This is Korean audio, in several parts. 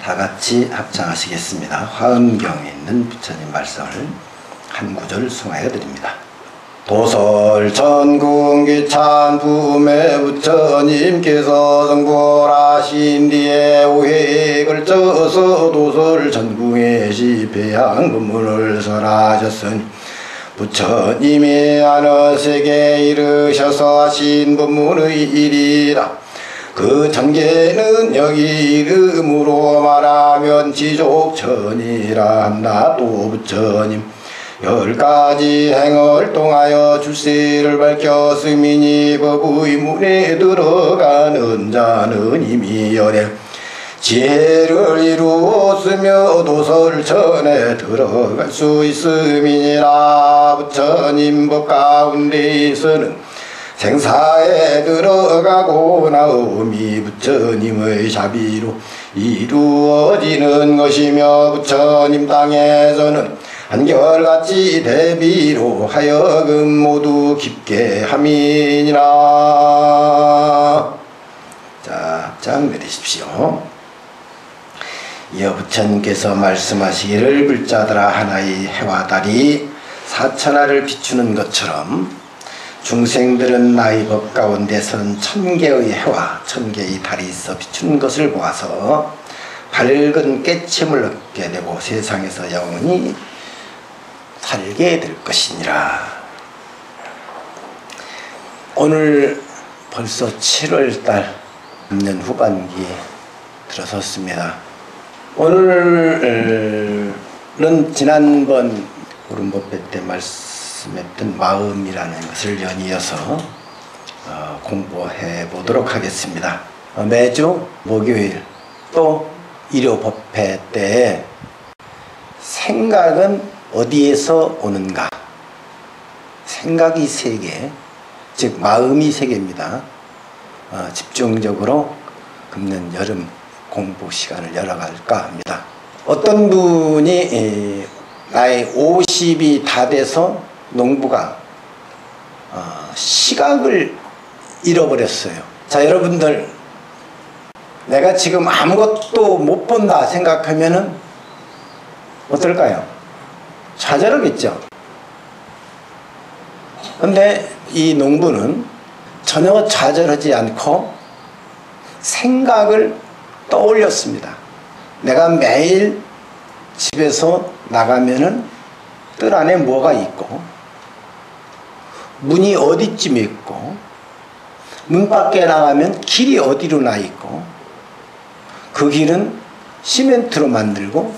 다 같이 합창하시겠습니다. 화엄경에 있는 부처님 말씀을 한 구절 승하여 드립니다. 도설 전궁기찬 부매 부처님께서 성불하신 뒤에 오획을 쪄서 도설 전궁에 시배양 법문을 설하셨으니 부처님이 하늘세계 이르셔서 하신 법문의 일이라 그 전개는 여기 이름으로 말하면 지족천이라 한다. 또 부처님 열 가지 행을 통하여 출세를 밝혔으니 법의 문에 들어가는 자는 이미 열에 지혜를 이루었으며 도설 천에 들어갈 수 있음이니라. 부처님 법 가운데에서는 생사에 들어가고 나오미 부처님의 자비로 이루어지는 것이며 부처님 땅에서는 한결같이 대비로 하여금 모두 깊게 함이니라 자, 장 내리십시오. 이어 부처님께서 말씀하시기를 불자들아 하나의 해와 달이 사천하를 비추는 것처럼 중생들은 나의 법 가운데서는 천개의 해와 천개의 달이 있어 비추는 것을 보아서 밝은 깨침을 얻게 되고 세상에서 영원히 살게 될 것이니라. 오늘 벌써 7월달 년 후반기에 들어섰습니다. 오늘은 지난번 구름법회 때 말씀 했던 마음이라는 것을 연이어서 어, 공부해 보도록 하겠습니다. 어, 매주 목요일 또 일요법회 때 생각은 어디에서 오는가? 생각이 세 개, 즉 마음이 세 개입니다. 어, 집중적으로 금년 여름 공부 시간을 열어갈까 합니다. 어떤 분이 에, 나이 50이 다 돼서 농부가 어, 시각을 잃어버렸어요. 자 여러분들 내가 지금 아무것도 못 본다 생각하면은 어떨까요? 좌절하겠죠. 근데 이 농부는 전혀 좌절하지 않고 생각을 떠올렸습니다. 내가 매일 집에서 나가면은 뜰 안에 뭐가 있고 문이 어디쯤에 있고 문 밖에 나가면 길이 어디로 나 있고 그 길은 시멘트로 만들고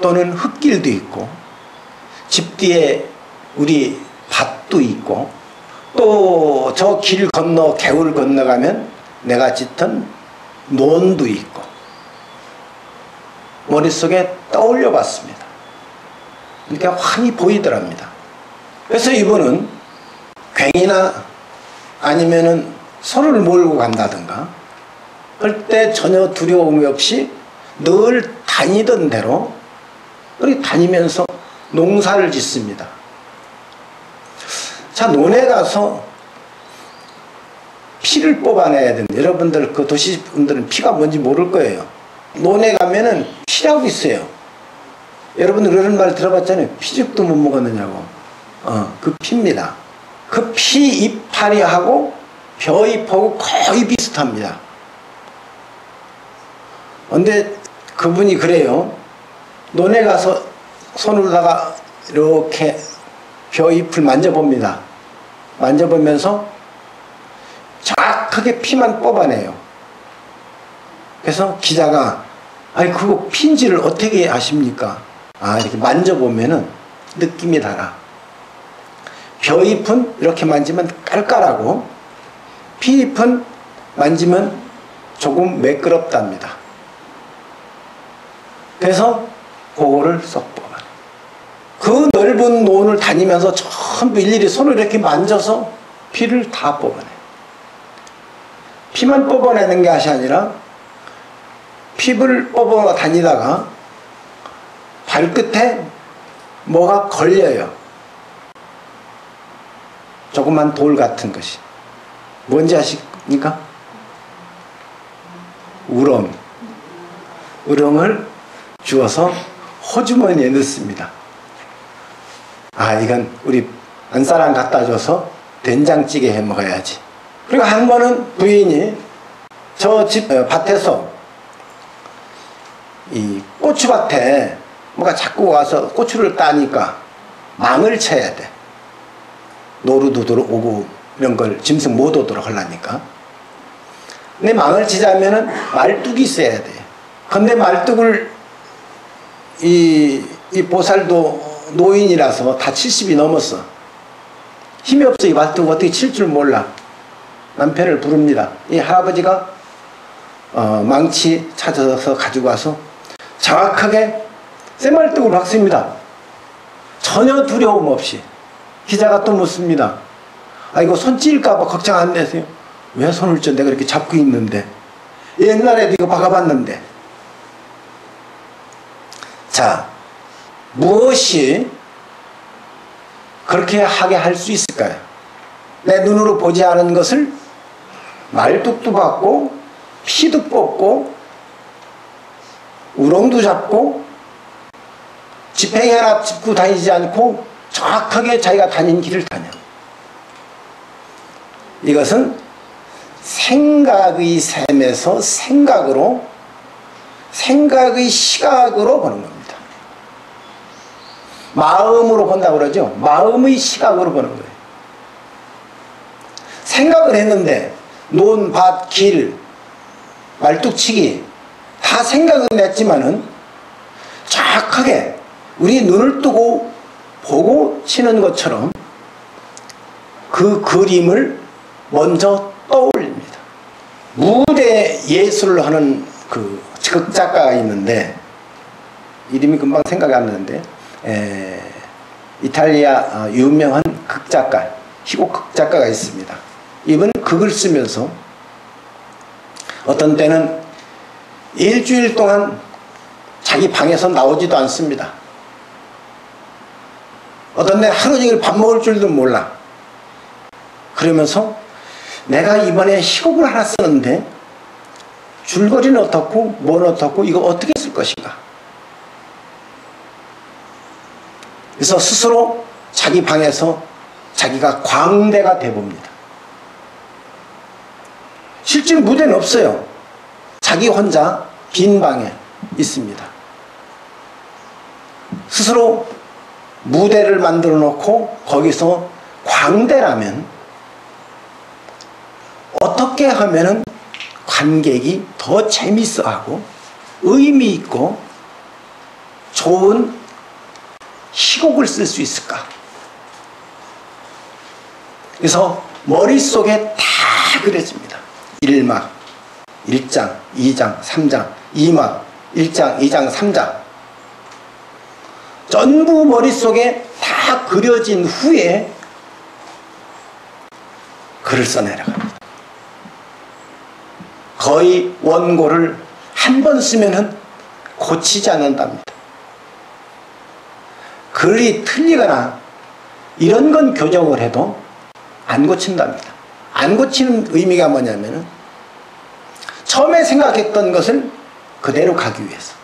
또는 흙길도 있고 집 뒤에 우리 밭도 있고 또 저 길 건너 개울 건너가면 내가 짓던 논도 있고 머릿속에 떠올려 봤습니다. 그러니까 환히 보이더랍니다. 그래서 이분은 괭이나 아니면은 손을 몰고 간다든가 할 때 전혀 두려움이 없이 늘 다니던 대로 그렇게 다니면서 농사를 짓습니다. 자, 논에 가서 피를 뽑아내야 된다. 여러분들 그 도시분들은 피가 뭔지 모를 거예요. 논에 가면은 피라고 있어요. 여러분들 그런 말 들어봤잖아요. 피죽도 못 먹었느냐고. 어, 그 피입니다. 그 피 이파리하고 벼 잎하고 거의 비슷합니다. 근데 그분이 그래요. 논에 가서 손으로다가 이렇게 벼 잎을 만져봅니다. 만져보면서 정확하게 피만 뽑아내요. 그래서 기자가 아니 그거 핀지를 어떻게 아십니까? 아 이렇게 만져보면은 느낌이 달아. 벼잎은 이렇게 만지면 깔깔하고 피잎은 만지면 조금 매끄럽답니다. 그래서 그거를 쏙 뽑아. 그 넓은 논을 다니면서 전부 일일이 손을 이렇게 만져서 피를 다 뽑아내. 피만 뽑아내는 것이 아니라 피를 뽑아 다니다가 발끝에 뭐가 걸려요. 조그만 돌 같은 것이. 뭔지 아십니까? 우렁. 우렁을 주어서 호주머니에 넣습니다. 아 이건 우리 안사람 갖다 줘서 된장찌개 해 먹어야지. 그리고 한 번은 부인이 저 집 밭에서 이 고추밭에 뭐가 자꾸 와서 고추를 따니까 망을 쳐야 돼. 노루도 오고 이런 걸 짐승 못 오도록 하려니까. 근데 망을 치자면은 말뚝이 있어야 돼. 근데 말뚝을 이, 이 보살도 노인이라서 다 70이 넘었어. 힘이 없어. 이 말뚝 어떻게 칠 줄 몰라. 남편을 부릅니다. 이 할아버지가 어, 망치 찾아서 가지고 와서 정확하게 쇠말뚝을 박습니다. 전혀 두려움 없이. 기자가 또 묻습니다. 아, 이거 손 찔까봐 걱정 안 되세요? 왜 손을 쪄? 내가 이렇게 잡고 있는데. 옛날에도 이거 박아봤는데. 자, 무엇이 그렇게 하게 할 수 있을까요? 내 눈으로 보지 않은 것을 말뚝도 받고 피도 뽑고 우렁도 잡고 하나 짚고 다니지 않고 정확하게 자기가 다닌 길을 다녀. 이것은 생각의 셈에서 생각으로 생각의 시각으로 보는 겁니다. 마음으로 본다고 그러죠. 마음의 시각으로 보는 거예요. 생각을 했는데 논, 밭, 길, 말뚝치기 다 생각은 냈지만은 정확하게 우리 눈을 뜨고 보고 치는 것처럼 그 그림을 먼저 떠올립니다. 무대 예술을 하는 그 극작가가 있는데 이름이 금방 생각이 안 나는데 에, 이탈리아 어, 유명한 극작가 희곡 극작가가 있습니다. 이분은 극을 쓰면서 어떤 때는 일주일 동안 자기 방에서 나오지도 않습니다. 어떤 때 하루 종일 밥 먹을 줄도 몰라. 그러면서 내가 이번에 희곡을 하나 쓰는데 줄거리는 어떻고 뭘 어떻고 이거 어떻게 쓸 것인가. 그래서 스스로 자기 방에서 자기가 광대가 돼봅니다. 실제 무대는 없어요. 자기 혼자 빈 방에 있습니다. 스스로 무대를 만들어 놓고 거기서 광대라면 어떻게 하면은 관객이 더 재밌어 하고 의미 있고 좋은 희곡을 쓸 수 있을까? 그래서 머릿속에 다 그려집니다. 1막, 1장, 2장, 3장, 2막, 1장, 2장, 3장. 전부 머릿속에 다 그려진 후에 글을 써내려갑니다. 거의 원고를 한 번 쓰면은 고치지 않는답니다. 글이 틀리거나 이런 건 교정을 해도 안 고친답니다. 안 고치는 의미가 뭐냐면은 처음에 생각했던 것을 그대로 가기 위해서.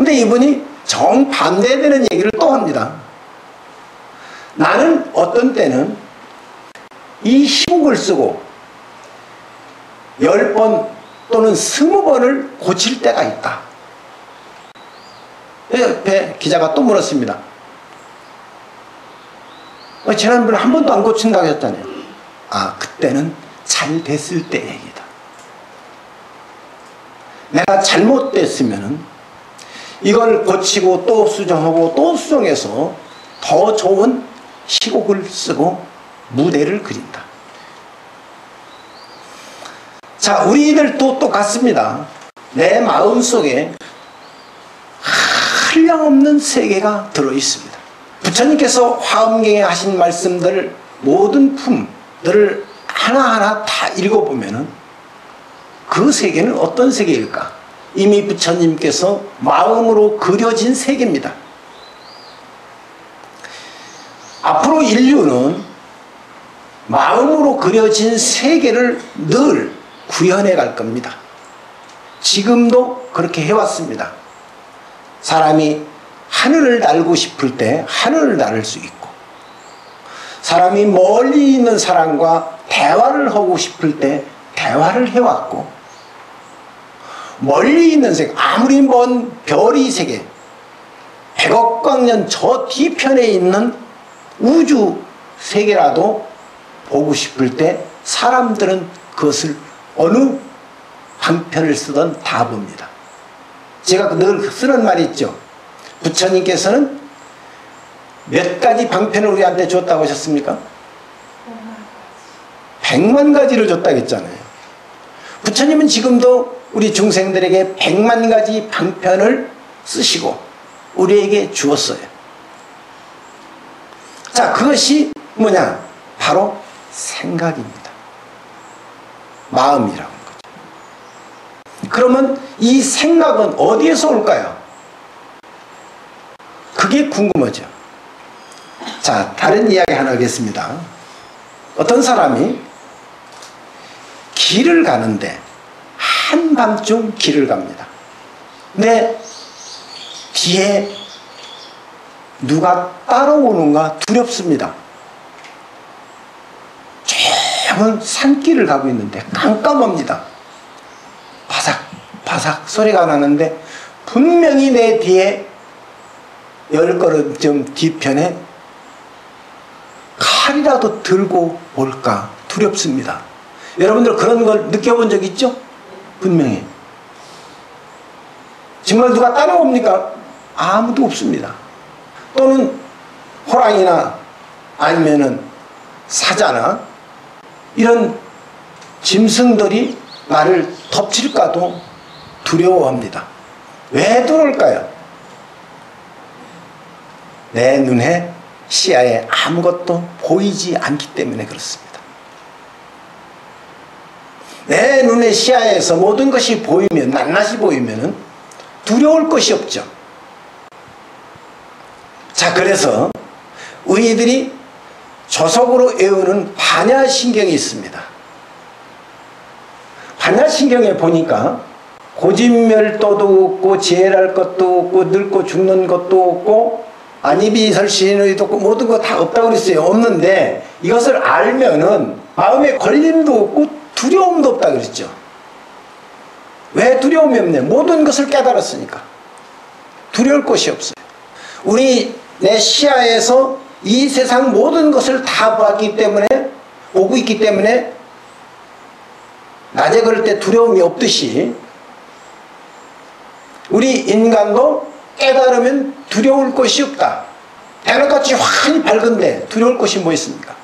근데 이분이 정반대되는 얘기를 또 합니다. 나는 어떤 때는 이 희곡을 쓰고 열번 또는 스무 번을 고칠 때가 있다. 옆에 기자가 또 물었습니다. 어, 지난번에 한 번도 안 고친다고 했잖아요. 아, 그때는 잘 됐을 때 얘기다. 내가 잘못됐으면 이걸 고치고 또 수정하고 또 수정해서 더 좋은 시곡을 쓰고 무대를 그린다. 자, 우리들도 똑같습니다. 내 마음 속에 한량없는 세계가 들어 있습니다. 부처님께서 화엄경에 하신 말씀들 모든 품들을 하나하나 다 읽어보면 은 그 세계는 어떤 세계일까? 이미 부처님께서 마음으로 그려진 세계입니다. 앞으로 인류는 마음으로 그려진 세계를 늘 구현해 갈 겁니다. 지금도 그렇게 해왔습니다. 사람이 하늘을 날고 싶을 때 하늘을 날을 수 있고 사람이 멀리 있는 사람과 대화를 하고 싶을 때 대화를 해왔고 멀리 있는 세계 아무리 먼 별이 세계 100억 광년 저 뒤편에 있는 우주 세계라도 보고 싶을 때 사람들은 그것을 어느 방편을 쓰던 다 봅니다. 제가 늘 쓰는 말이 있죠. 부처님께서는 몇 가지 방편을 우리한테 줬다고 하셨습니까? 백만 가지를 줬다고 했잖아요. 부처님은 지금도 우리 중생들에게 백만 가지 방편을 쓰시고 우리에게 주었어요. 자, 그것이 뭐냐? 바로 생각입니다. 마음이라고. 그러면 이 생각은 어디에서 올까요? 그게 궁금하죠. 자, 다른 이야기 하나 하겠습니다. 어떤 사람이 길을 가는데 한밤중 길을 갑니다. 근데 뒤에 누가 따라오는가 두렵습니다. 좁은 산길을 가고 있는데 깜깜합니다. 바삭 바삭 소리가 나는데 분명히 내 뒤에 열 걸음쯤 뒤편에 칼이라도 들고 올까 두렵습니다. 여러분들 그런 걸 느껴본 적 있죠? 분명히. 정말 누가 따라옵니까? 아무도 없습니다. 또는 호랑이나 아니면은 사자나 이런 짐승들이 나를 덮칠까도 두려워합니다. 왜 그럴까요? 내 눈에 시야에 아무것도 보이지 않기 때문에 그렇습니다. 내 눈의 시야에서 모든 것이 보이면 낱낱이 보이면 두려울 것이 없죠. 자 그래서 우리들이 조속으로 외우는 반야신경이 있습니다. 반야신경에 보니까 고진멸도도 없고 지혜랄 것도 없고 늙고 죽는 것도 없고 안이비설신의도 없고 모든 거 다 없다고 그랬어요. 없는데 이것을 알면은 마음에 걸림도 없고 두려움도 없다 그랬죠. 왜 두려움이 없냐? 모든 것을 깨달았으니까. 두려울 것이 없어요. 우리 내 시야에서 이 세상 모든 것을 다 봤기 때문에 보고 있기 때문에 낮에 걸을 때 두려움이 없듯이 우리 인간도 깨달으면 두려울 것이 없다. 대낮같이 환히 밝은데 두려울 것이 뭐 있습니까?